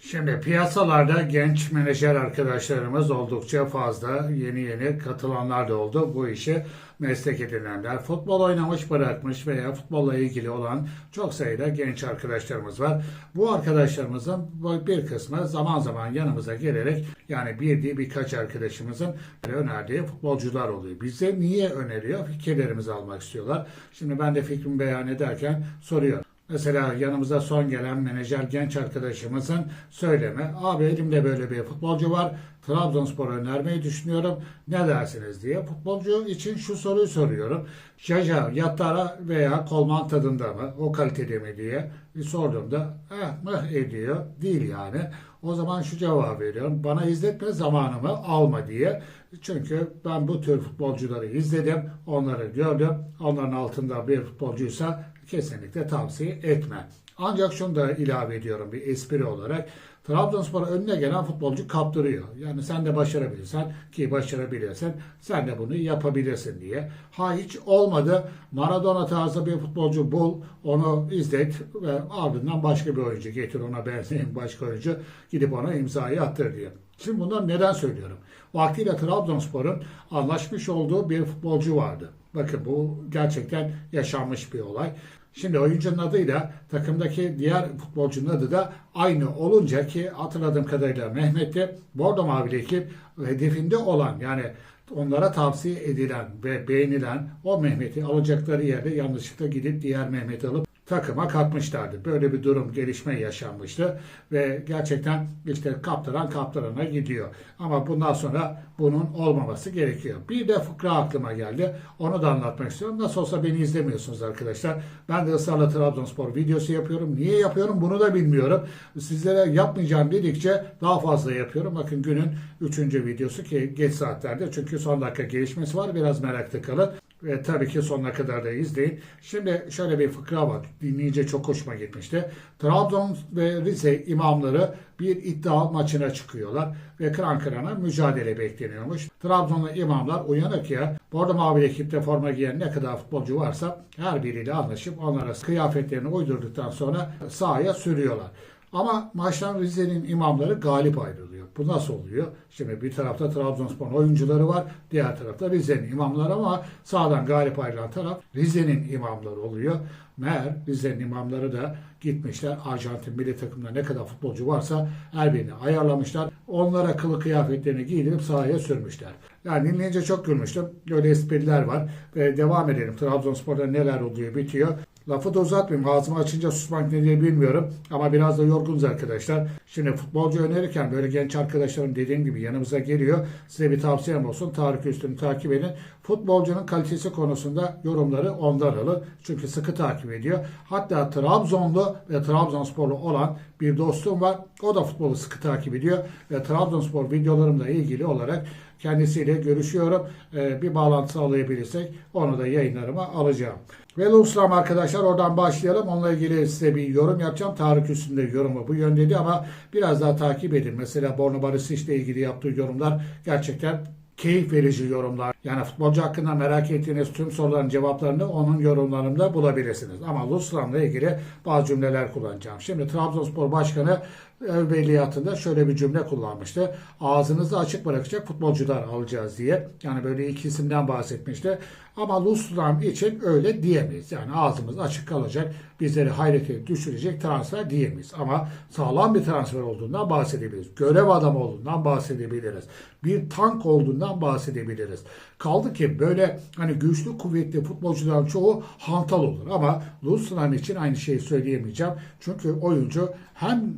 Şimdi piyasalarda genç menajer arkadaşlarımız oldukça fazla. Yeni yeni katılanlar da oldu. Bu işi meslek edinenler. Futbol oynamış bırakmış veya futbolla ilgili olan çok sayıda genç arkadaşlarımız var. Bu arkadaşlarımızın bir kısmı zaman zaman yanımıza gelerek yani bir değil birkaç arkadaşımızın önerdiği futbolcular oluyor. Bize niye öneriyor? Fikirlerimizi almak istiyorlar. Şimdi ben de fikrimi beyan ederken soruyorum. Mesela yanımıza son gelen menajer genç arkadaşımızın söyleme. Abi elimde böyle bir futbolcu var. Trabzonspor önermeyi düşünüyorum. Ne dersiniz diye. Futbolcu için şu soruyu soruyorum. Jaja, Yattara veya Kolman tadında mı? O kalitede mi diye sorduğumda eh mıh ediyor. Değil yani. O zaman şu cevabı veriyorum. Bana izletme zamanımı alma diye. Çünkü ben bu tür futbolcuları izledim. Onları gördüm. Onların altında bir futbolcuysa kesinlikle tavsiye etme. Ancak şunu da ilave ediyorum bir espri olarak. Trabzonspor önüne gelen futbolcu kaptırıyor. Yani sen de başarabilirsen ki başarabilirsen sen de bunu yapabilirsin diye. Ha hiç olmadı Maradona tarzı bir futbolcu bul, onu izlet ve ardından başka bir oyuncu getir ona benzeyen başka oyuncu gidip ona imzayı attır diye. Şimdi bunları neden söylüyorum? Vaktiyle Trabzonspor'un anlaşmış olduğu bir futbolcu vardı. Bakın bu gerçekten yaşanmış bir olay. Şimdi oyuncunun adıyla takımdaki diğer futbolcunun adı da aynı olunca ki hatırladığım kadarıyla Mehmet'te Bordo Mavili ekip hedefinde olan yani onlara tavsiye edilen ve beğenilen o Mehmet'i alacakları yerde yanlışlıkla gidip diğer Mehmet'i alıp takıma katmışlardı. Böyle bir durum gelişme yaşanmıştı ve gerçekten işte kaptıran kaptırana gidiyor. Ama bundan sonra bunun olmaması gerekiyor. Bir de fıkra aklıma geldi. Onu da anlatmak istiyorum. Nasıl olsa beni izlemiyorsunuz arkadaşlar. Ben de ısrarla Trabzonspor videosu yapıyorum. Niye yapıyorum bunu da bilmiyorum. Sizlere yapmayacağım dedikçe daha fazla yapıyorum. Bakın günün üçüncü videosu ki geç saatlerde. Çünkü son dakika gelişmesi var. Biraz meraklı kalın. Ve tabii ki sonuna kadar da izleyin. Şimdi şöyle bir fıkra var. Dinleyince çok hoşuma gitmişti. Trabzon ve Rize imamları bir iddia maçına çıkıyorlar ve kıran kırana mücadele bekleniyormuş. Trabzonlu imamlar uyanık ya. Bordo Mavi ekipte forma giyen ne kadar futbolcu varsa her biriyle anlaşıp onlara kıyafetlerini uydurduktan sonra sahaya sürüyorlar. Ama maçtan Rize'nin imamları galip ayrılıyor. Bu nasıl oluyor? Şimdi bir tarafta Trabzonspor oyuncuları var. Diğer tarafta Rize'nin imamları ama sağdan galip ayrılan taraf Rize'nin imamları oluyor. Meğer Rize'nin imamları da gitmişler. Arjantin milli takımında ne kadar futbolcu varsa her birini ayarlamışlar. Onlara kılı kıyafetlerini giydirip sahaya sürmüşler. Yani dinleyince çok gülmüştüm. Böyle espriler var. Ve devam edelim. Trabzonspor'da neler oluyor bitiyor. Lafı da uzatmayayım. Ağzımı açınca susmak ne diye bilmiyorum. Ama biraz da yorgunuz arkadaşlar. Şimdi futbolcu önerirken böyle genç arkadaşlarım dediğim gibi yanımıza geliyor. Size bir tavsiyem olsun. Tarık Üstün'ü takip edin. Futbolcunun kalitesi konusunda yorumları ondan alın. Çünkü sıkı takip ediyor. Hatta Trabzonlu ve Trabzonsporlu olan bir dostum var. O da futbolu sıkı takip ediyor. Ve Trabzonspor videolarımla ilgili olarak kendisiyle görüşüyorum. Ee, bir bağlantı sağlayabilirsek onu da yayınlarıma alacağım. Ve Lusram arkadaşlar oradan başlayalım. Onunla ilgili size bir yorum yapacağım. Tarık üstünde yorumu bu yöndeydi ama biraz daha takip edin. Mesela Borno Barış ile ilgili yaptığı yorumlar gerçekten keyif verici yorumlar. Yani futbolcu hakkında merak ettiğiniz tüm soruların cevaplarını onun yorumlarında bulabilirsiniz. Ama Lusram'la ilgili bazı cümleler kullanacağım. Şimdi Trabzonspor Başkanı evveliyatında şöyle bir cümle kullanmıştı. Ağzınızı açık bırakacak futbolcular alacağız diye. Yani böyle iki isimden bahsetmişti. Ama Lustram için öyle diyemeyiz. Yani ağzımız açık kalacak, bizleri hayrete düşürecek transfer diyemeyiz. Ama sağlam bir transfer olduğundan bahsedebiliriz. Görev adamı olduğundan bahsedebiliriz. Bir tank olduğundan bahsedebiliriz. Kaldı ki böyle hani güçlü kuvvetli futbolcuların çoğu hantal olur. Ama Lustram için aynı şeyi söyleyemeyeceğim. Çünkü oyuncu hem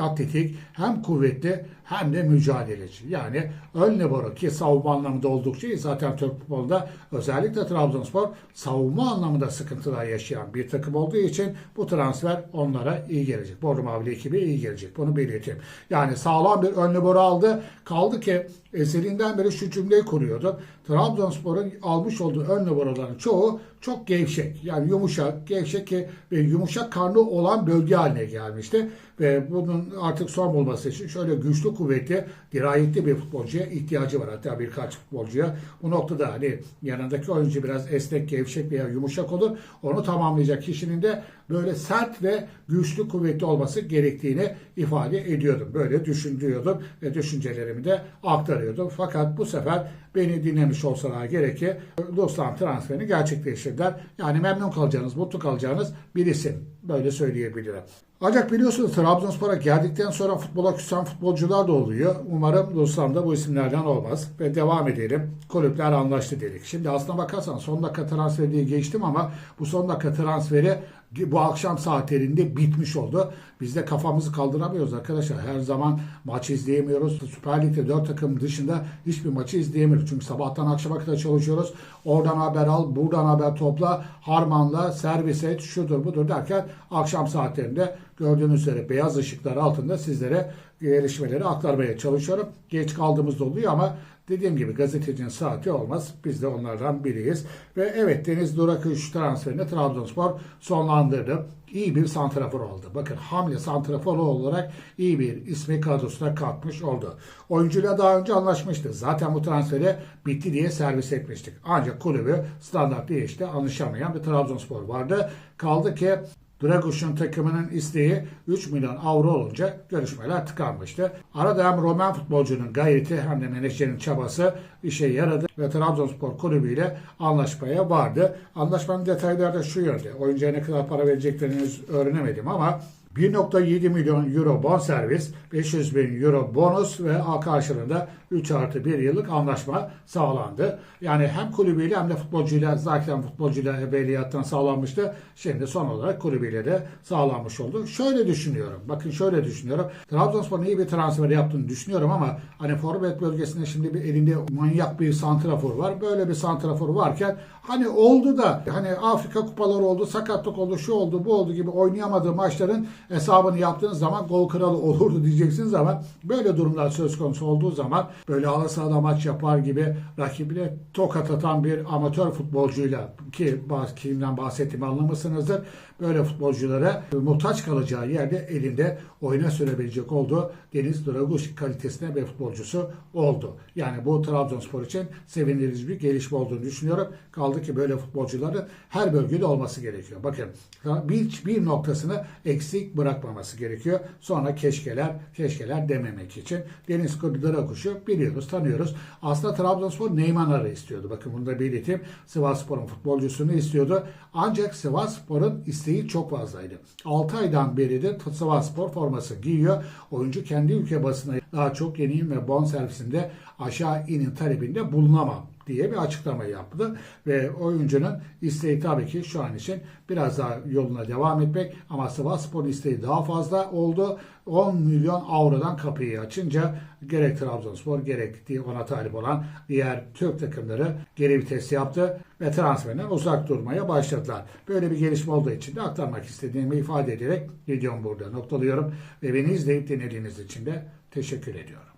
atletik hem kuvvetli hem de mücadeleci. Yani ön libero ki savunma anlamında oldukça iyi. Zaten Türk futbolunda özellikle Trabzonspor savunma anlamında sıkıntılar yaşayan bir takım olduğu için bu transfer onlara iyi gelecek. Bordo Mavili ekibi iyi gelecek. Bunu belirteyim. Yani sağlam bir ön libero aldı. Kaldı ki eserinden beri şu cümleyi kuruyordu. Trabzonspor'un almış olduğu ön liberoların çoğu çok gevşek. Yani yumuşak, gevşek ve yumuşak karnı olan bölge haline gelmişti. Ve bunun artık son bulması için şöyle güçlü, kuvvetli, dirayetli bir futbolcuya ihtiyacı var. Hatta birkaç futbolcuya. Bu noktada hani yanındaki oyuncu biraz esnek, gevşek veya yumuşak olur. Onu tamamlayacak kişinin de böyle sert ve güçlü kuvvetli olması gerektiğini ifade ediyordum. Böyle düşünüyordum ve düşüncelerimi de aktarıyordum. Fakat bu sefer beni dinlemiş olsalar gerek ki Ruslan transferini gerçekleştirdiler. Yani memnun kalacağınız, mutlu kalacağınız bir isim. Böyle söyleyebilirim. Ancak biliyorsunuz Trabzonspor'a geldikten sonra futbola küsen futbolcular da oluyor. Umarım Ruslan'da bu isimlerden olmaz. Ve devam edelim. Kulüpler anlaştı dedik. Şimdi aslına bakarsan son dakika transferi diye geçtim ama bu son dakika transferi bu akşam saatlerinde bitmiş oldu. Biz de kafamızı kaldıramıyoruz arkadaşlar. Her zaman maç izleyemiyoruz. Süper Lig'de 4 takım dışında hiçbir maçı izleyemiyoruz. Çünkü sabahtan akşama kadar çalışıyoruz. Oradan haber al, buradan haber topla, harmanla, servis et, şudur budur derken akşam saatlerinde gördüğünüz üzere beyaz ışıklar altında sizlere gelişmeleri aktarmaya çalışıyorum. Geç kaldığımız oluyor ama Dediğim gibi gazetecinin saati olmaz. Biz de onlardan biriyiz. Ve evet Deniz Durak 3 transferini Trabzonspor sonlandırdı. İyi bir santrafor oldu. Bakın hamle santrafor olarak iyi bir ismi kadrosuna katmış oldu. Oyuncuyla daha önce anlaşmıştı. Zaten bu transferi bitti diye servis etmiştik. Ancak kulübü standart işte anlaşamayan bir Trabzonspor vardı. Kaldı ki Draguş'un takımının isteği 3 milyon avro olunca görüşmeler tıkanmıştı. Arada hem Roman futbolcunun gayreti hem de menajerin çabası işe yaradı ve Trabzonspor kulübüyle anlaşmaya vardı. Anlaşmanın detayları da şu yönde. Oyuncuya ne kadar para vereceklerini öğrenemedim ama 1.7 milyon euro bonservis, 500 bin euro bonus ve karşılığında 3 artı 1 yıllık anlaşma sağlandı. Yani hem kulübüyle hem de futbolcuyla zaten futbolcuyla ebeliyattan sağlanmıştı. Şimdi son olarak kulübüyle de sağlanmış oldu. Şöyle düşünüyorum. Bakın şöyle düşünüyorum. Trabzonspor'un iyi bir transfer yaptığını düşünüyorum ama hani forvet bölgesinde şimdi bir elinde manyak bir santrafor var. Böyle bir santrafor varken hani oldu da hani Afrika kupaları oldu, sakatlık oldu, şu oldu, bu oldu gibi oynayamadığı maçların hesabını yaptığınız zaman gol kralı olurdu diyeceksiniz ama böyle durumlar söz konusu olduğu zaman böyle halı maç yapar gibi rakibine tokat atan bir amatör futbolcuyla ki kimden bahsettiğimi anlamışsınızdır. Böyle futbolculara muhtaç kalacağı yerde elinde oyuna sürebilecek olduğu Deniz Draguş kalitesinde bir futbolcusu oldu. Yani bu Trabzonspor için sevindirici bir gelişme olduğunu düşünüyorum. Kaldı ki böyle futbolcuların her bölgede olması gerekiyor. Bakın bir, bir noktasını eksik bırakmaması gerekiyor. Sonra keşkeler, keşkeler dememek için. Deniz Drakuş'u biliyoruz, tanıyoruz. Aslında Trabzonspor Neymanar'ı istiyordu. Bakın bunu da belirteyim. Sivasspor'un futbolcusunu istiyordu. Ancak Sivasspor'un isteği çok fazlaydı. 6 aydan beridir Sivasspor forması giyiyor. Oyuncu kendi ülke basına daha çok yeniyim ve bon servisinde aşağı inin talebinde bulunamam diye bir açıklama yaptı. Ve oyuncunun isteği tabii ki şu an için biraz daha yoluna devam etmek ama Sivasspor'un isteği daha fazla oldu. 10 milyon avrodan kapıyı açınca gerek Trabzonspor gerek diye ona talip olan diğer Türk takımları geri vites yaptı ve transferden uzak durmaya başladılar. Böyle bir gelişme olduğu için de aktarmak istediğimi ifade ederek videomu burada noktalıyorum ve beni izleyip dinlediğiniz için de teşekkür ediyorum.